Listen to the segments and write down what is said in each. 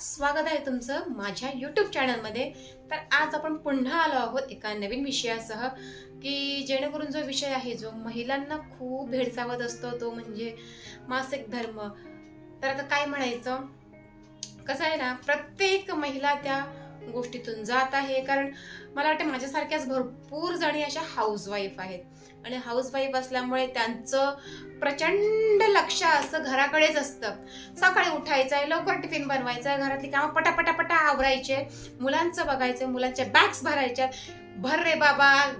स्वागत आहे तुमचं माझ्या यूट्यूब चॅनलमध्ये तर आज आपण पुन्हा आलो आहोत एका नवीन विषयासह की जेणेकरून जो विषय आहे जो महिलांना खूप भेडसावत असतो तो म्हणजे मासिक धर्म. तर आता काय म्हणायचं? कसं आहे ना प्रत्येक महिला त्या गोष्टीतून जात आहे. कारण मला वाटतं माझ्यासारख्याच भरपूर जणी अशा हाऊसवाईफ आहेत. आणि हाऊसवाईफ असल्यामुळे त्यांचं प्रचंड लक्ष असं घराकडेच असतं. सकाळी उठायचं आहे लवकर टिफिन बनवायचं आहे घरातली कामं पटापटापटा आवरायचे मुलांचं बघायचं मुलांच्या बॅग्स भरायच्या भर रे बाबा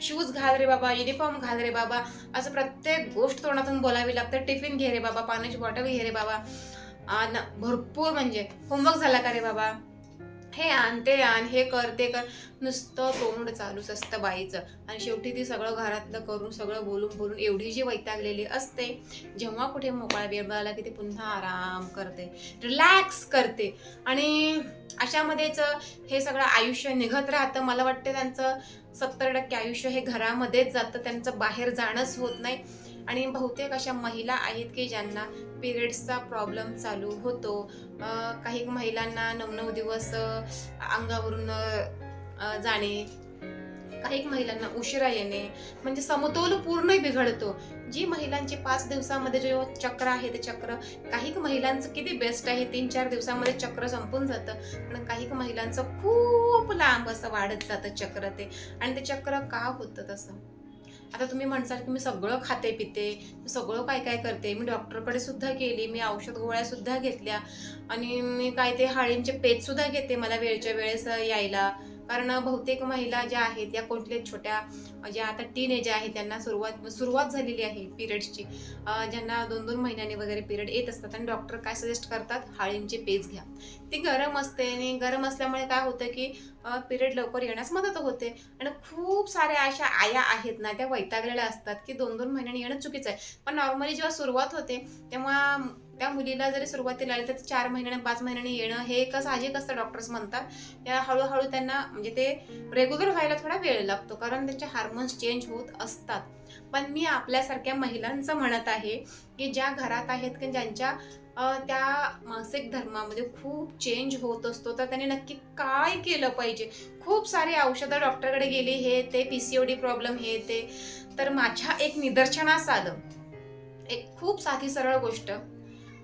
शूज घाल रे बाबा युनिफॉर्म घाल रे बाबा. असं प्रत्येक गोष्ट तोंडातून बोलावी लागतं. टिफिन घे रे बाबा पाण्याची बॉटल घे रे बाबा. आणि भरपूर म्हणजे होमवर्क झाला का रे बाबा? हे आण ते आण हे कर ते कर. नुसतं तोंड चालूच असतं बाईचं. आणि शेवटी ती सगळं घरातलं करून सगळं बोलून बोलून एवढी जी वैतागलेली असते जेव्हा कुठे मोकळा वेळ मिळाला की ती पुन्हा आराम करते रिलॅक्स करते. आणि अशामध्येच हे सगळं आयुष्य निघत राहतं. मला वाटते त्यांचं सत्तर टक्के आयुष्य हे घरामध्येच जातं. त्यांचं बाहेर जाणंच होत नाही. आणि बहुतेक अशा महिला आहेत की ज्यांना पिरियड्सचा प्रॉब्लेम चालू होतो. काही महिलांना नऊ नऊ दिवस अंगावरून जाणे काही महिलांना उशिरा येणे म्हणजे समतोल पूर्ण बिघडतो. जी महिलांची पाच दिवसामध्ये जो चक्र आहे ते चक्र काही महिलांचं किती बेस्ट आहे तीन चार दिवसामध्ये चक्र संपून जातं. पण काही महिलांचं खूप लांब असं वाढत जातं चक्र ते. आणि ते चक्र का होतं तसं? आता तुम्ही म्हणसाल की मी सगळं खाते पिते मी सगळं काय काय करते मी डॉक्टरकडे सुद्धा गेली मी औषध गोळ्या सुद्धा घेतल्या आणि मी काय ते हाळींचे पेजसुद्धा घेते मला वेळच्या वेळेस यायला. कारण बहुतेक महिला ज्या आहेत या कोणत्या छोट्या ज्या आता टीन एज आहेत त्यांना सुरुवात सुरुवात झालेली आहे पिरियड्सची ज्यांना दोन दोन महिन्याने वगैरे पिरियड येत असतात आणि डॉक्टर काय सजेस्ट करतात? हाळींचे पेज घ्या. ती गरम असते आणि गरम असल्यामुळे काय होतं की पिरियड लवकर येण्यास मदत होते. आणि खूप साऱ्या अशा आया आहेत ना त्या वैतागलेल्या असतात की दोन दोन महिन्यांनी येणं चुकीचं आहे. पण नॉर्मली जेव्हा सुरुवात होते तेव्हा त्या मुलीला जरी सुरुवातीला आली तर चार महिन्याने पाच महिन्याने येणं हे एक साहजिक असतं डॉक्टर्स म्हणतात. त्या हळूहळू त्यांना म्हणजे ते रेग्युलर व्हायला थोडा वेळ लागतो कारण त्यांचे हार्मोन्स चेंज होत असतात. पण मी आपल्यासारख्या महिलांचं म्हणत आहे की ज्या घरात आहेत की ज्यांच्या त्या मासिक धर्मामध्ये खूप चेंज होत असतो तर त्यांनी नक्की काय केलं पाहिजे? खूप सारी औषधं डॉक्टरकडे गेली हे ते P C O D problem हे ते. तर माझ्या एक निदर्शनास आलं. एक खूप साधी सरळ गोष्ट.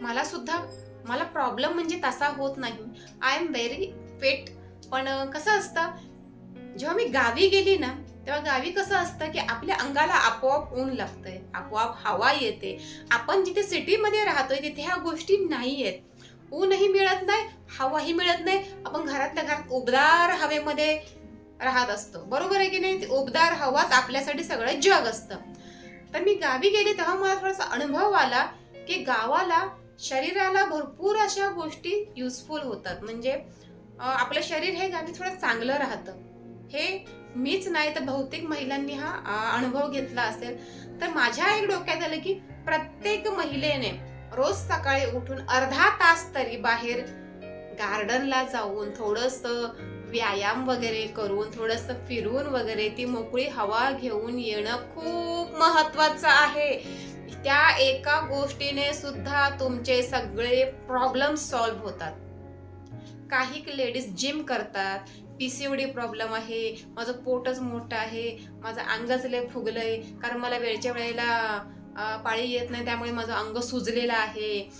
मला सुद्धा मला प्रॉब्लेम म्हणजे तसा होत नाही. आय एम व्हेरी फिट पण कसं असतं जेव्हा मी गावी गेली ना तेव्हा गावी कसं असतं की आपल्या अंगाला आपोआप ऊन लागतंय आपोआप हवा येते. आपण जिथे सिटीमध्ये राहतोय तिथे ह्या गोष्टी नाही आहेत ऊनही मिळत नाही हवाही मिळत नाही. आपण घरातल्या घरात उबदार हवेमध्ये राहत असतो. बरोबर आहे की नाही? ती उबदार हवाच आपल्यासाठी सगळं जग असतं. तर मी गावी गेले तेव्हा मला थोडासा अनुभव आला की गावाला शरीराला भरपूर अशा गोष्टी युजफुल होतात. म्हणजे आपलं शरीर हे गावी थोडं चांगलं राहतं. हे मीच नाही तर बहुतेक महिलांनी हा अनुभव घेतला असेल. तर माझ्या एक डोक्यात आलं की प्रत्येक महिलेने रोज सकाळी उठून अर्धा तास तरी बाहेर गार्डनला जाऊन थोडंसं व्यायाम वगैरे करून थोडंसं फिरून वगैरे ती मोकळी हवा घेऊन येणं खूप महत्वाचं आहे. त्या एका गोष्टीने सुद्धा तुमचे सगळे प्रॉब्लेम सॉल्व्ह होतात. काही लेडीज जिम करतात. P C O D problem आहे. माझं पोटच मोठं आहे. माझं अंगच लय फुगलं आहे कारण मला वेळच्या वेळेला पाळी येत नाही. त्यामुळे माझं अंग सुजलेलं आहे.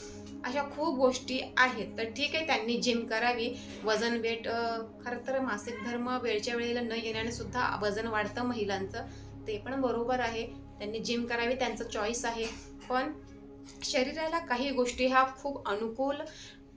अशा खूप गोष्टी आहेत. तर ठीक आहे त्यांनी जिम करावी. वजन वेट खरं तर मासिक धर्म वेळच्या वेळेला न येण्याने सुद्धा वजन वाढतं महिलांचं. ते पण बरोबर आहे. त्यांनी जिम करावी त्यांचं चॉईस आहे. पण शरीराला काही गोष्टी ह्या खूप अनुकूल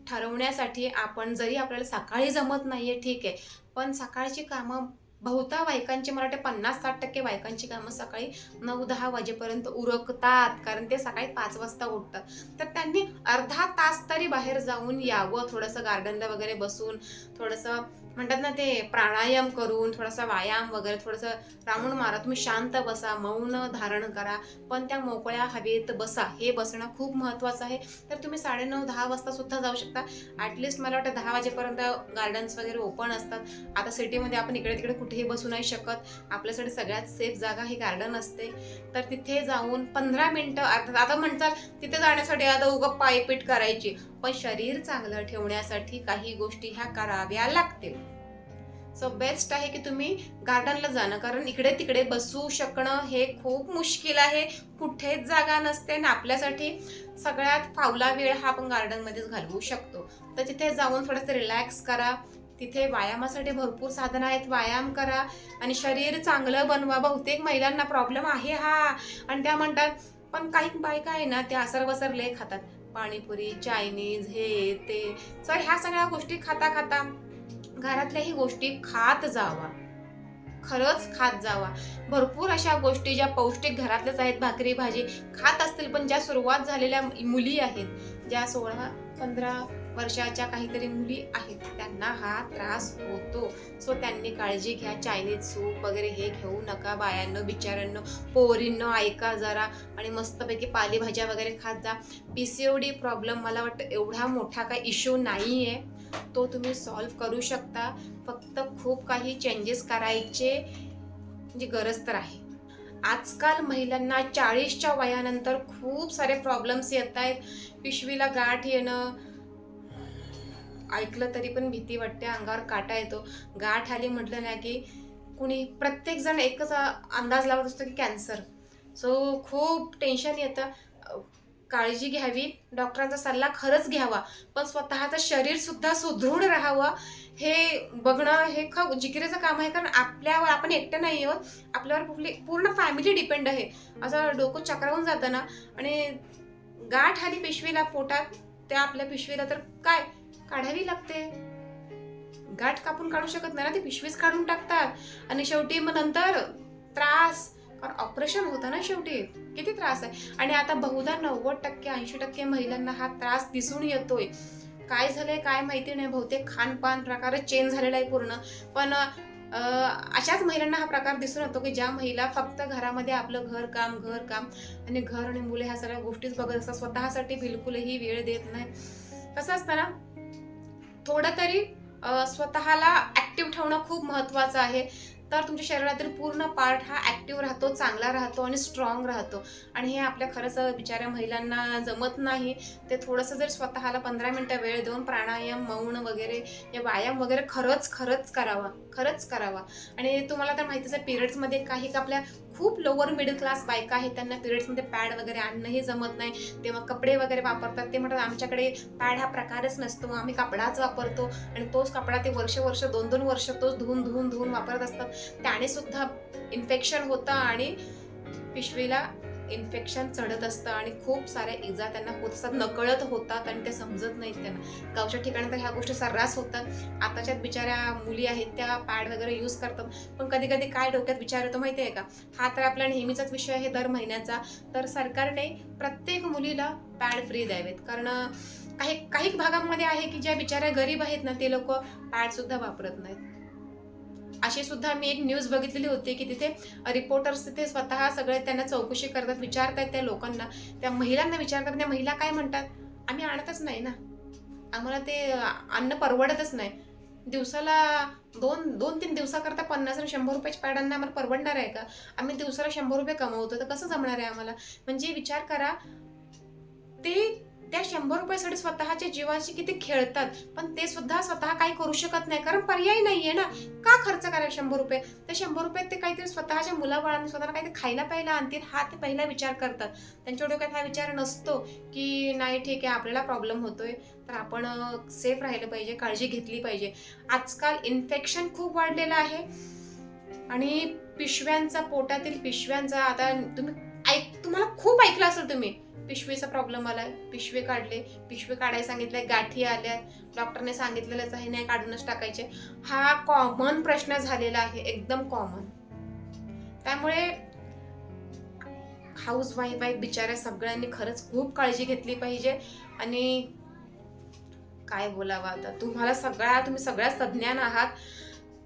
ठरवण्यासाठी आपण जरी आपल्याला सकाळी जमत नाही आहे ठीक आहे. पण सकाळची कामं बहुता बायकांची मला वाटते पन्नास साठ टक्के बायकांची कामं सकाळी नऊ दहा वाजेपर्यंत उरकतात. कारण ते सकाळी पाच वाजता उठतात. तर त्यांनी अर्धा तास तरी बाहेर जाऊन यावं. थोडंसं गार्डनला वगैरे बसून थोडंसं म्हणतात ना ते प्राणायाम करून थोडासा व्यायाम वगैरे थोडंसं रामून मारा तुम्ही शांत बसा मौन धारण करा. पण त्या मोकळ्या हवेत बसा हे बसणं खूप महत्त्वाचं आहे. तर तुम्ही साडेनऊ दहा वाजता सुद्धा जाऊ शकता. ॲटलिस्ट मला वाटतं दहा वाजेपर्यंत गार्डन्स वगैरे ओपन असतात. आता सिटीमध्ये आपण इकडे तिकडे कुठेही बसू नाही शकत. आपल्यासाठी सगळ्यात सेफ जागा ही गार्डन असते. तर तिथे जाऊन पंधरा मिनटं अर्थात आता म्हणतात तिथे जाण्यासाठी आता उगं पायपीट करायची. पण शरीर चांगलं ठेवण्यासाठी काही गोष्टी ह्या कराव्या लागतील. सो बेस्ट आहे की तुम्ही गार्डनला जाणं कारण इकडे तिकडे बसू शकणं हे खूप मुश्किल आहे. कुठेच जागा नसते आणि आपल्यासाठी सगळ्यात फावला वेळ हा आपण गार्डनमध्येच घालवू शकतो. तर तिथे जाऊन थोडंसं रिलॅक्स करा. तिथे व्यायामासाठी भरपूर साधनं आहेत. व्यायाम करा आणि शरीर चांगलं बनवा. बहुतेक महिलांना प्रॉब्लेम आहे हा. आणि त्या म्हणतात पण काही बायका आहे ना त्या असर वसर लय खातात. पाणीपुरी चायनीज हे ते. सर ह्या सगळ्या गोष्टी खाता खाता घरातल्याही गोष्टी खात जावा. खरंच खात जावा. भरपूर अशा गोष्टी ज्या पौष्टिक घरातल्याच आहेत भाकरी भाजी खात असतील पण ज्या सुरुवात झालेल्या मुली आहेत ज्या सोळा पंधरा वर्षाच्या काहीतरी मुली आहेत. त्यांना हा त्रास होतो. सो त्यांनी काळजी घ्या. चायनीज सूप वगैरे हे घेऊ नका बायांनो बिचाऱ्यांनो. पोरींनो ऐका जरा. आणि मस्तपैकी पालेभाज्या वगैरे खात जा. P C O D problem मला वाटतं एवढा मोठा काही इश्यू नाही आहे तो तुम्ही सॉल्व्ह करू शकता. फक्त खूप काही चेंजेस करायचे म्हणजे गरज तर आहे. आजकाल महिलांना चाळीसच्या वयानंतर खूप सारे प्रॉब्लेम्स येत आहेत. पिशवीला गाठ येणं ऐकलं तरी पण भीती वाटते अंगावर काटा येतो. गाठ आली म्हटलं ना की कुणी प्रत्येक जण एकच अंदाज लावत असतो की कॅन्सर सो खूप टेन्शन येतं. काळजी घ्यावी डॉक्टरांचा सल्ला खरंच घ्यावा पण स्वतःचं शरीरसुद्धा सुदृढ राहावं हे बघणं हे ख जिकिरीचं काम आहे कारण आपल्यावर आपण एकटं नाही आहोत. आपल्यावर कुठली पूर्ण फॅमिली डिपेंड आहे. असं डोकं चक्रावून जातं ना. आणि गाठ आली पिशवीला पोटात त्या आपल्या पिशवीला तर काय? काढावी लागते. गाठ कापून काढू शकत नाही ना ती पिशवीच काढून टाकतात. आणि शेवटी मग नंतर त्रास कारण ऑपरेशन होतं ना शेवटी. किती त्रास आहे. आणि आता बहुधा नव्वद टक्के ऐंशी टक्के महिलांना हा त्रास दिसून येतोय. काय झालंय काय माहिती नाही बहुतेक खानपान प्रकार चेंज झालेला आहे पूर्ण. पण अशाच महिलांना हा प्रकार दिसून येतो की ज्या महिला फक्त घरामध्ये आपलं घर काम घर काम आणि घर आणि मुले ह्या सगळ्या गोष्टीच बघत असतात. स्वतःसाठी बिलकुलही वेळ देत नाही. कसं असतं ना थोडं तरी स्वतःला ॲक्टिव्ह ठेवणं खूप महत्त्वाचं आहे. तर तुमच्या शरीरातील पूर्ण पार्ट हा ॲक्टिव्ह राहतो चांगला राहतो आणि स्ट्रॉंग राहतो. आणि हे आपल्या खरंच बिचाऱ्या महिलांना जमत नाही. ते थोडंसं जर स्वतःला पंधरा मिनटं वेळ देऊन प्राणायाम मौन वगैरे या व्यायाम वगैरे खरंच खरंच करावा. खरंच करावा. आणि तुम्हाला तर माहितीच आहे पिरियड्समध्ये काही आपल्या खूप लोअर मिडल क्लास बायका आहेत त्यांना पिरियड्समध्ये पॅड वगैरे आणणंही जमत नाही. तेव्हा कपडे वगैरे वापरतात. ते म्हणतात आमच्याकडे पॅड हा प्रकारच नसतो. आम्ही कपडाच वापरतो. आणि तोच कपडा ते वर्ष वर्ष दोन दोन वर्ष तोच धुवून धुवून धुवून वापरत असतात. त्याने सुद्धा इन्फेक्शन होतं आणि पिशवीला इन्फेक्शन चढत असतं आणि खूप साऱ्या इजा त्यांना होत असतात. नकळत होतात आणि ते समजत नाहीत त्यांना. गावच्या ठिकाणी तर ह्या गोष्टी सर्रास होतात. आताच्यात बिचाऱ्या मुली आहेत त्या पॅड वगैरे यूज करतात. पण कधी कधी काय डोक्यात विचार येतो माहिती आहे का? हा तर आपला नेहमीचाच विषय आहे दर महिन्याचा. तर सरकारने प्रत्येक मुलीला पॅड फ्री द्यावेत. कारण काही काही भागांमध्ये आहे की ज्या बिचाऱ्या गरीब आहेत ना ते लोक पॅड सुद्धा वापरत नाहीत. अशी सुद्धा मी एक न्यूज बघितलेली होती की तिथे रिपोर्टर्स तिथे स्वतः सगळे त्यांना चौकशी करतात विचारतात त्या लोकांना. त्या महिलांना विचारतात त्या महिला काय म्हणतात? आम्ही आणतच नाही ना. आम्हाला ते अन्न परवडतच नाही. दिवसाला दोन दोन तीन दिवसाकरता पन्नास आणि शंभर रुपयाच्या पॅडांना आम्हाला परवडणार आहे का? आम्ही दिवसाला शंभर रुपये कमवतो तर कसं जमणार आहे आम्हाला? म्हणजे विचार करा ते त्या शंभर रुपयासाठी स्वतःच्या जीवाशी किती खेळतात पण ते सुद्धा स्वतः काही करू शकत नाही कारण पर्याय नाहीये ना. का खर्च करायला शंभर रुपये? त्या शंभर रुपयात ते काहीतरी स्वतःच्या मुलाबाळांनी स्वतःला काहीतरी खायला प्यायला आणतील हा ते पहिला विचार करतात. त्यांच्या डोक्यात हा विचार नसतो की नाही ठीक आहे आपल्याला प्रॉब्लेम होतोय तर आपण सेफ राहिलं पाहिजे काळजी घेतली पाहिजे. आजकाल इन्फेक्शन खूप वाढलेलं आहे. आणि पिशव्यांचा पोटातील पिशव्यांचा आता तुम्ही ऐक तुम्हाला खूप ऐकलं असेल तुम्ही पिशवीचा प्रॉब्लेम आलाय. पिशवी काढले. पिशवी काढायला सांगितले गाठी आल्या डॉक्टरने सांगितलेलंच आहे नाही काढूनच टाकायचे. हा कॉमन प्रश्न झालेला आहे एकदम कॉमन त्यामुळे हाऊस वाईफ आहेत बिचाऱ्या सगळ्यांनी खरंच खूप काळजी घेतली पाहिजे. आणि काय बोलावं आता? तुम्हाला सगळ्या तुम्ही सगळ्या सज्ञान आहात.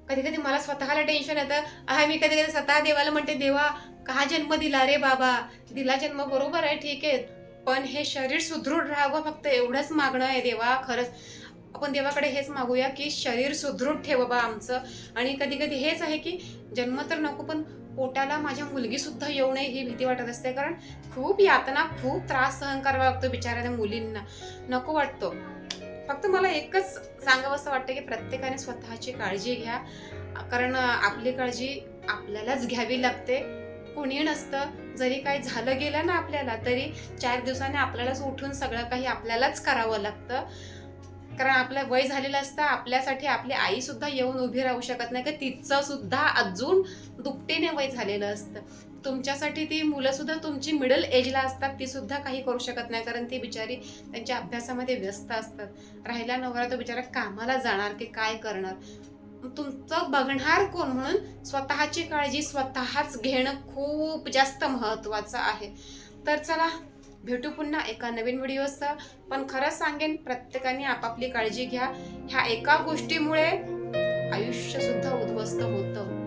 कधी कधी मला स्वतःला टेन्शन येतं. हा मी कधी कधी स्वतः देवाला म्हणते देवा का जन्म दिला रे बाबा? दिला जन्म बरोबर आहे ठीक आहे. पण हे शरीर सुदृढ राहावं फक्त एवढंच मागणं आहे देवा खरंच. आपण देवाकडे हेच मागूया की शरीर सुदृढ ठेव बा आमचं. आणि कधी कधी हेच आहे की जन्म तर नको पण पोटाला माझ्या मुलगीसुद्धा येऊ नये ही भीती वाटत असते. कारण खूप यातना खूप त्रास सहन करावा लागतो बिचाऱ्या त्या मुलींना. नको वाटतो. फक्त मला एकच सांगावं असं वाटतं की प्रत्येकाने स्वतःची काळजी घ्या. कारण आपली काळजी आपल्यालाच घ्यावी लागते. कोणी नसतं. जरी काही झालं गेलं ना आपल्याला तरी चार दिवसाने आपल्यालाच उठून सगळं काही आपल्यालाच करावं लागतं. कारण आपलं वय झालेलं असतं आपल्यासाठी आपली आईसुद्धा येऊन उभी राहू शकत नाही. का तिचं सुद्धा अजून दुपटीने वय झालेलं असतं. तुमच्यासाठी ती मुलंसुद्धा तुमची मिडल एजला असतात ती सुद्धा काही करू शकत नाही. कारण ती बिचारी त्यांच्या अभ्यासामध्ये व्यस्त असतात. राहिला नवरा तो बिचारा कामाला जाणार की काय करणार? तुमचं बघणार कोण म्हणून? स्वतःची काळजी स्वतःच घेणं खूप जास्त महत्त्वाचं आहे. तर चला भेटू पुन्हा एका नवीन व्हिडिओचा पण खरंच सांगेन प्रत्येकाने आपापली काळजी घ्या. ह्या एका गोष्टीमुळे आयुष्यसुद्धा उद्ध्वस्त होतं.